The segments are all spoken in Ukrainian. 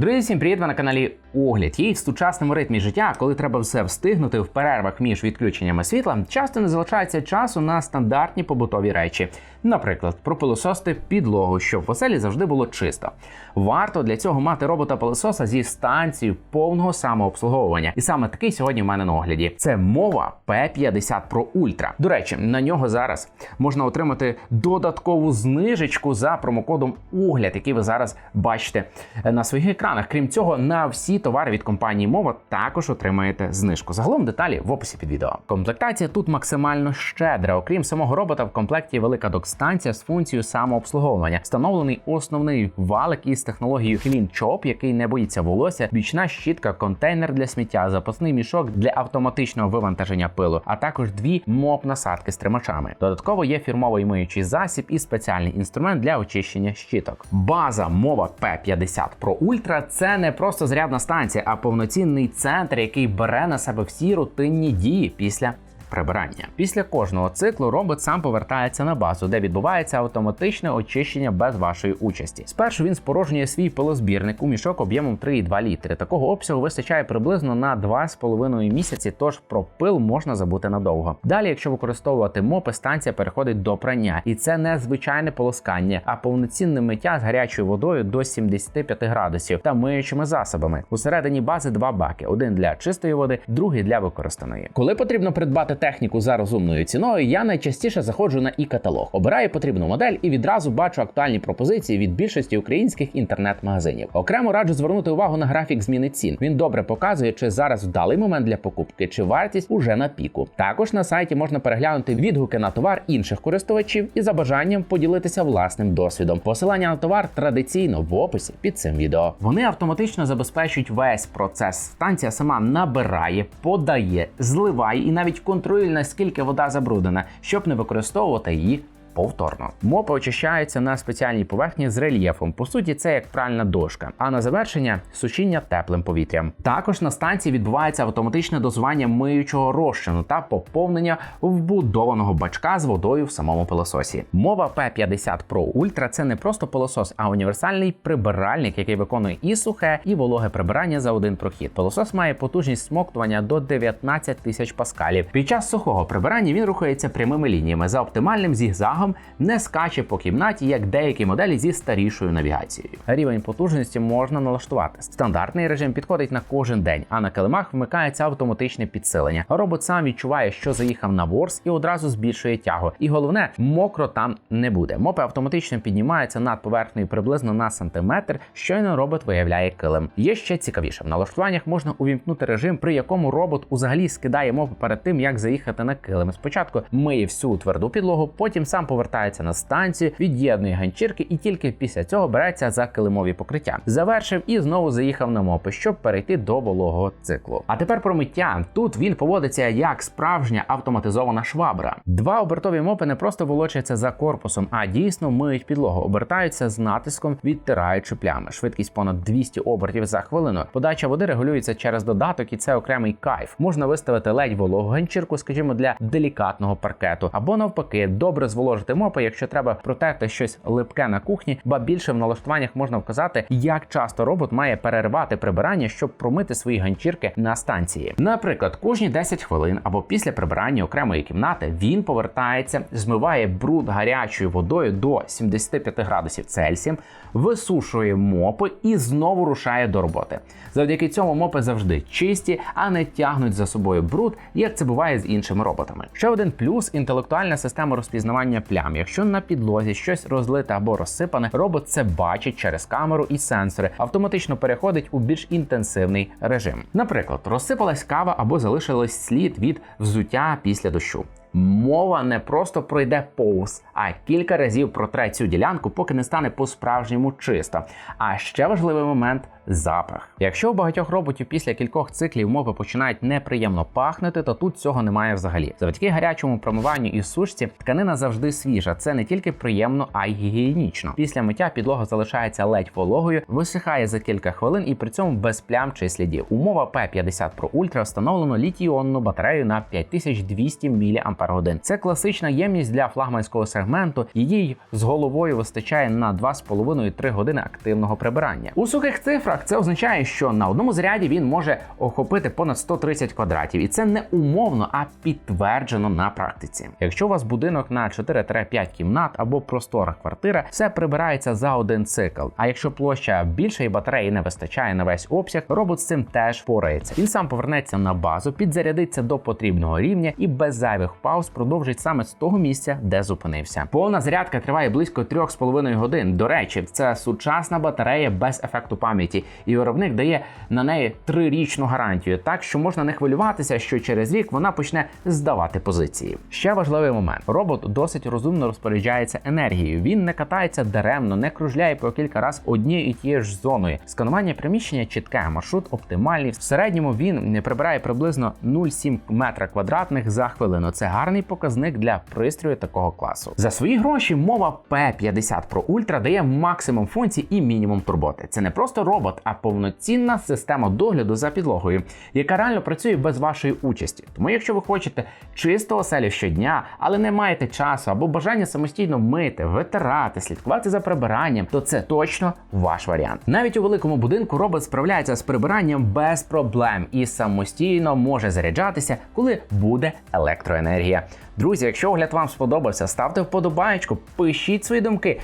Друзі, всім привіт! Ви на каналі Огляд. І в сучасному ритмі життя, коли треба все встигнути в перервах між відключеннями світла, часто не залишається часу на стандартні побутові речі. Наприклад, пропилосости підлогу, щоб в оселі завжди було чисто. Варто для цього мати робота пилососа зі станцією повного самообслуговування. І саме такий сьогодні в мене на огляді. Це мова P50 Pro Ultra. До речі, на нього зараз можна отримати додаткову знижечку за промокодом огляд, який ви зараз бачите на своїх екранах. Крім цього, на всі товари від компанії Мова також отримаєте знижку. Загалом деталі в описі під відео. Комплектація тут максимально щедра. Окрім самого робота, в комплекті велика док-станція з функцією самообслуговування. Встановлений основний валик із технологією Clean Chop, який не боїться волосся, бічна щітка, контейнер для сміття, запасний мішок для автоматичного вивантаження пилу, а також дві моп-насадки з тримачами. Додатково є фірмовий миючий засіб і спеціальний інструмент для очищення щіток. База мова P50 Pro Ultra – це не просто зарядна станція, а повноцінний центр, який бере на себе всі рутинні дії після. Прибирання після кожного циклу робот сам повертається на базу, де відбувається автоматичне очищення без вашої участі. Спершу він спорожнює свій пилозбірник у мішок об'ємом 3,2 літри. Такого обсягу вистачає приблизно на 2,5 місяці, тож про пил можна забути надовго. Далі, якщо використовувати мопи, станція переходить до прання, і це не звичайне полоскання, а повноцінне миття з гарячою водою до 75 градусів та миючими засобами. Усередині бази два баки: один для чистої води, другий для використаної. Коли потрібно придбати техніку за розумною ціною, я найчастіше заходжу на і-каталог, обираю потрібну модель і відразу бачу актуальні пропозиції від більшості українських інтернет-магазинів. Окремо раджу звернути увагу на графік зміни цін. Він добре показує, чи зараз вдалий момент для покупки, чи вартість уже на піку. Також на сайті можна переглянути відгуки на товар інших користувачів і за бажанням поділитися власним досвідом. Посилання на товар традиційно в описі під цим відео. Вони автоматично забезпечують весь процес. Станція сама набирає, подає, зливає і навіть контролює наскільки вода забруднена, щоб не використовувати її. Повторно мопи очищаються на спеціальній поверхні з рельєфом. По суті, це як пральна дошка. А на завершення сушіння теплим повітрям. Також на станції відбувається автоматичне дозування миючого розчину та поповнення вбудованого бачка з водою в самому пилососі. Мова P50 Pro Ultra – це не просто пилосос, а універсальний прибиральник, який виконує і сухе, і вологе прибирання за один прохід. Пилосос має потужність смоктування до 19 тисяч паскалів. Під час сухого прибирання він рухається прямими лініями за оптимальним зігзагом не скаче по кімнаті, як деякі моделі зі старішою навігацією. Рівень потужності можна налаштувати. Стандартний режим підходить на кожен день, а на килимах вмикається автоматичне підсилення. Робот сам відчуває, що заїхав на ворс і одразу збільшує тягу. І головне, мокро там не буде. Мопи автоматично піднімаються над поверхнею приблизно на сантиметр. Щойно робот виявляє килим. Є ще цікавіше. В налаштуваннях можна увімкнути режим, при якому робот узагалі скидає мопи перед тим, як заїхати на килим. Спочатку миє всю тверду підлогу, потім сам повертається на станцію, від'єднує ганчірки і тільки після цього береться за килимові покриття. Завершив і знову заїхав на мопи, щоб перейти до вологого циклу. А тепер про миття. Тут він поводиться як справжня автоматизована швабра. Два обертові мопи не просто волочаться за корпусом, а дійсно миють підлогу, обертаються з натиском, відтираючи плями. Швидкість понад 200 обертів за хвилину. Подача води регулюється через додаток, і це окремий кайф. Можна виставити ледь вологу ганчірку, скажімо, для делікатного паркету, або навпаки, добре зволожити мопи, якщо треба протерти щось липке на кухні, ба більше в налаштуваннях можна вказати, як часто робот має перервати прибирання, щоб промити свої ганчірки на станції. Наприклад, кожні 10 хвилин або після прибирання окремої кімнати він повертається, змиває бруд гарячою водою до 75 градусів Цельсія, висушує мопи і знову рушає до роботи. Завдяки цьому мопи завжди чисті, а не тягнуть за собою бруд, як це буває з іншими роботами. Ще один плюс інтелектуальна система розпізнавання плям. Якщо на підлозі щось розлите або розсипане, робот це бачить через камеру і сенсори, автоматично переходить у більш інтенсивний режим. Наприклад, розсипалась кава або залишилось слід від взуття після дощу. Мова не просто пройде повз, а кілька разів протре цю ділянку, поки не стане по-справжньому чисто. А ще важливий момент запах. Якщо у багатьох роботів після кількох циклів мови починають неприємно пахнути, то тут цього немає взагалі. Завдяки гарячому промиванню і сушці тканина завжди свіжа. Це не тільки приємно, а й гігієнічно. Після миття підлога залишається ледь вологою, висихає за кілька хвилин і при цьому без плям чи слідів. Умова P50 Pro Ultra встановлено літій-іонну батарею на 5200 мАч мАч. Це класична ємність для флагманського сегменту. Її з головою вистачає на 2,5-3 години активного прибирання. У сухих цифрах це означає, що на одному заряді він може охопити понад 130 квадратів, і це не умовно, а підтверджено на практиці. Якщо у вас будинок на 4-5 кімнат або простора квартира, все прибирається за один цикл. А якщо площа більша і батареї не вистачає на весь обсяг, робот з цим теж впорається. Він сам повернеться на базу, підзарядиться до потрібного рівня і без зайвих пауз продовжить саме з того місця, де зупинився. Повна зарядка триває близько 3,5 годин. До речі, це сучасна батарея без ефекту пам'яті, і виробник дає на неї трирічну гарантію, так що можна не хвилюватися, що через рік вона почне здавати позиції. Ще важливий момент: робот досить розумно розпоряджається енергією. Він не катається даремно, не кружляє по кілька разів однією і тією ж зоною. Сканування приміщення чітке, маршрут оптимальний. В середньому він не прибирає приблизно 0,7 метра квадратних за хвилину. Це гарний показник для пристрою такого класу. За свої гроші мова P50 Pro Ultra дає максимум функцій і мінімум турботи. Це не просто робот, а повноцінна система догляду за підлогою, яка реально працює без вашої участі. Тому, якщо ви хочете чисто оселі щодня, але не маєте часу або бажання самостійно мити, витирати, слідкувати за прибиранням, то це точно ваш варіант. Навіть у великому будинку робот справляється з прибиранням без проблем і самостійно може заряджатися, коли буде електроенергія. Друзі, якщо огляд вам сподобався, ставте вподобаєчку, пишіть свої думки.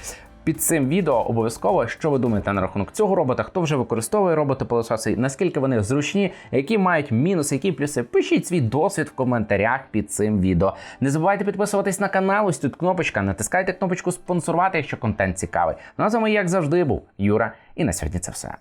Під цим відео обов'язково, що ви думаєте на рахунок цього робота, хто вже використовує роботи пилососи, наскільки вони зручні, які мають мінуси, які плюси. Пишіть свій досвід в коментарях під цим відео. Не забувайте підписуватись на канал. Ось тут кнопочка. Натискайте кнопочку спонсорувати, якщо контент цікавий. Ну а з вами, як завжди, був Юра. І на сьогодні це все.